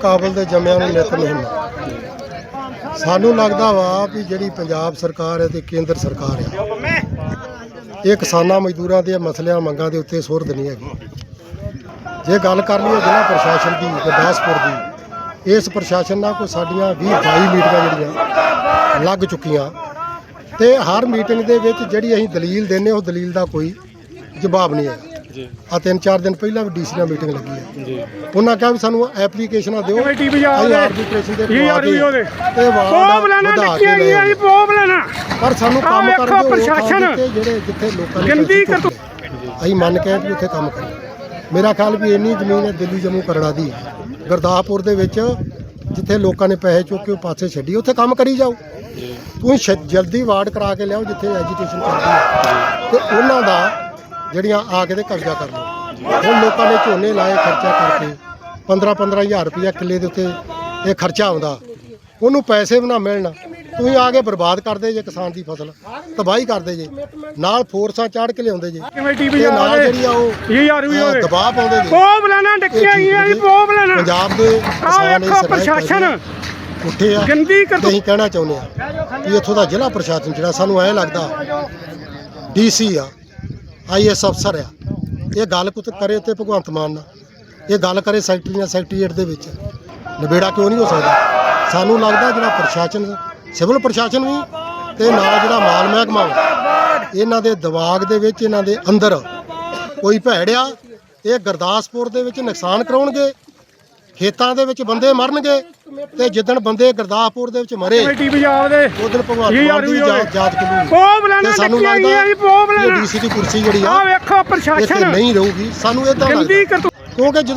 ਕਾਬਲ ਦੇ ਜੰਮਿਆਂ ਨੂੰ ਨਿਤ ਨਹੀਂ ਸਾਨੂੰ ਲੱਗਦਾ ਵਾ ਵੀ ਜਿਹੜੀ ਪੰਜਾਬ ਸਰਕਾਰ ਹੈ ਤੇ ਕੇਂਦਰ ਸਰਕਾਰ ਹੈ, ਇਹ ਕਿਸਾਨਾਂ ਮਜ਼ਦੂਰਾਂ ਦੇ ਮਸਲਿਆਂ ਮੰਗਾਂ ਦੇ ਉੱਤੇ ਸੁਰਦ ਨਹੀਂ ਹੈਗੀ। ਜੇ ਗੱਲ ਕਰ ਲਈਏ ਜ਼ਿਲ੍ਹਾ ਪ੍ਰਸ਼ਾਸਨ ਦੀ, ਗੁਰਦਾਸਪੁਰ ਦੀ, ਇਸ ਪ੍ਰਸ਼ਾਸਨ ਨਾਲ ਕੋਈ ਸਾਡੀਆਂ 20 22 ਮੀਟਿੰਗਾਂ ਜਿਹੜੀਆਂ ਲੱਗ ਚੁੱਕੀਆਂ ਤੇ ਹਰ ਮੀਟਿੰਗ ਦੇ ਵਿੱਚ ਜਿਹੜੀ ਅਸੀਂ ਦਲੀਲ ਦਿੰਨੇ ਉਹ ਦਲੀਲ ਦਾ ਕੋਈ ਜਵਾਬ ਨਹੀਂ ਹੈ ਜੀ। ਆ ਤਿੰਨ ਚਾਰ ਦਿਨ ਪਹਿਲਾਂ ਵੀ ਡੀਸੀ ਨਾਲ ਮੀਟਿੰਗ ਲੱਗੀ ਹੈ ਜੀ। ਉਹਨਾਂ ਕਿਹਾ ਵੀ ਸਾਨੂੰ ਐਪਲੀਕੇਸ਼ਨਾਂ ਦਿਓ। ਜਾ ਅਸੀਂ ਰਹੇ? ਆਰਬਿਟ੍ਰੇਸ਼ਨ ਦੇ ਇਹ ਯਾਰ ਵੀ ਉਹਦੇ। ਤੇ ਪੋਪ ਵਾਰਡ ਲੈਣਾ ਵਧਾ ਕੇ ਟਿੱਕੀਆਂ ਲੈ ਗਈਆਂ ਜੀ ਪੋਪ ਲੈਣਾ। ਪਰ ਸਾਨੂੰ ਕੰਮ ਕਰਨ ਦਿਓ ਪ੍ਰਸ਼ਾਸਨ। ਜਿਹੜੇ ਜਿੱਥੇ ਲੋਕਾਂ ਨੇ ਗੰਦੀ ਚੁੱਕੇ। ਅਸੀਂ ਮੰਨ ਕੇ ਵੀ ਉੱਥੇ ਕੰਮ ਕਰੀਏ। ਮੇਰਾ ਖਿਆਲ ਵੀ ਇੰਨੀ ਜ਼ਮੀਨ ਹੈ ਦਿੱਲੀ ਜੰਮੂ ਕਰੜਾ ਦੀ। ਗੁਰਦਾਸਪੁਰ ਦੇ ਵਿੱਚ ਜਿੱਥੇ ਲੋਕਾਂ ਨੇ ਪੈਸੇ ਚੁੱਕ ਕੇ ਉਹ ਪਾਸੇ ਛੱਡੀ ਉੱਥੇ ਕੰਮ ਕਰੀ ਜਾਓ। ਤੁਸੀਂ ਜਲਦੀ ਵਾਰਡ ਕਰਾ ਕੇ ਲਿਆਓ ਜਿੱਥੇ ਐਜੀਟੇਸ਼ਨ ਚੱਲਦੀ ਹੈ ਤੇ ਉਹਨਾਂ ਦਾ ਜਿਹੜੀਆਂ ਆ ਕੇ ਤੇ ਕਬਜ਼ਾ ਕਰ ਲਓ ਹੁਣ ਲੋਕਾਂ ਨੇ ਝੋਨੇ ਲਾਏ ਖਰਚਾ ਕਰਕੇ 15 15000 ਰੁਪਇਆ ਕਿੱਲੇ ਦੇ ਉੱਤੇ ਇਹ ਖਰਚਾ ਆਉਂਦਾ। ਉਹਨੂੰ ਪੈਸੇ ਵੀ ਨਾ ਮਿਲਣ। ਤੁਸੀਂ ਆ ਕੇ ਬਰਬਾਦ ਕਰਦੇ ਜੇ ਕਿਸਾਨ ਦੀ ਫਸਲ ਤਬਾਹੀ ਕਰਦੇ ਜੇ। ਨਾਲ ਫੋਰਸਾਂ ਚਾੜ ਕੇ ਲਿਆਉਂਦੇ ਜੇ। ਕਿਵੇਂ ਟੀਵੀ ਤੇ ਨਾਲ? ਜਿਹੜੀ ਆ ਉਹ ਇਹ ਯਾਰ ਵੀ ਉਹਦੇ। ਦਬਾਅ ਪਾਉਂਦੇ ਜੇ। ਇਹ ਟਿੱਕੀਆਂ ਚੀਜ਼ ਗਈਆਂ ਜੀ ਪੋਪ ਲੈਣਾ। ਪੰਜਾਬ ਦੇ ਕਿਸਾਨ ਪ੍ਰਸ਼ਾਸਨ। ਉੱਠੇ ਆ। ਗੰਦੀ ਤੇ ਕਰਤੂ ਅਸੀਂ ਕਹਿਣਾ ਚਾਹੁੰਦੇ ਆ ਵੀ ਇੱਥੋਂ ਦਾ ਜ਼ਿਲ੍ਹਾ ਪ੍ਰਸ਼ਾਸਨ ਜਿਹੜਾ ਸਾਨੂੰ ਐ ਲੱਗਦਾ ਡੀਸੀ ਆ। ਆਈਐਸ ਅਫਸਰ ਆ। ਇਹ ਗੱਲ ਪੁੱਤ ਕਰੇ ਤੇ ਭਗਵੰਤ ਮਾਨ ਨਾਲ। ਇਹ ਗੱਲ ਕਰੇ ਸੈਕਟਰੀ ਨਾਲ ਸੈਕਟਰੀਏਟ ਦੇ ਵਿੱਚ। ਨਿਬੇੜਾ ਕਿਉਂ ਨਹੀਂ ਹੋ ਸਕਦਾ? ਸਾਨੂੰ ਲੱਗਦਾ ਜਿਹੜਾ ਪ੍ਰਸ਼ਾਸਨ ਸਿਵਲ ਪ੍ਰਸ਼ਾਸਨ ਵੀ ਤੇ ਨਾਲ ਜਿਹੜਾ ਮਾਲ ਮਹਿਕਮਾ ਵਾ, ਇਹਨਾਂ ਦੇ ਦਿਮਾਗ ਦੇ ਵਿੱਚ ਇਹਨਾਂ ਦੇ ਅੰਦਰ ਕੋਈ ਭੈੜਿਆ ਇਹ ਗੁਰਦਾਸਪੁਰ ਦੇ ਵਿੱਚ ਨੁਕਸਾਨ ਕਰਾਉਣਗੇ। ਖੇਤਾਂ ਦੇ ਵਿੱਚ ਬੰਦੇ ਮਰਨਗੇ ਤੇ ਜਿੱਦਣ ਬੰਦੇ ਗੁਰਦਾਸਪੁਰ ਦੇ ਵਿੱਚ ਮਰੇ ਟੀਵੀ ਜਾ ਰਹੇ? ਉਦੋਂ ਭਗਵਾਨ ਇਹ ਮਾਨ ਦੀ। ਜਾਂਚ ਜਾਂਚ ਕਰੂਗੀ ਤੇ ਸਾਨੂੰ ਲੱਗਦਾ ਇਹ ਡੀਸੀ ਦੀ ਕੁਰਸੀ ਜਿਹੜੀ ਆ ਆਹ ਵੇਖੋ ਪ੍ਰਸ਼ਾਸਨ। ਨਹੀਂ ਰਹੂਗੀ। ਸਾਨੂੰ ਇਦਾਂ ਗੰਦੀ ਲੱਗਦਾ। ਕਿਉਂਕਿ ਜਦੋਂ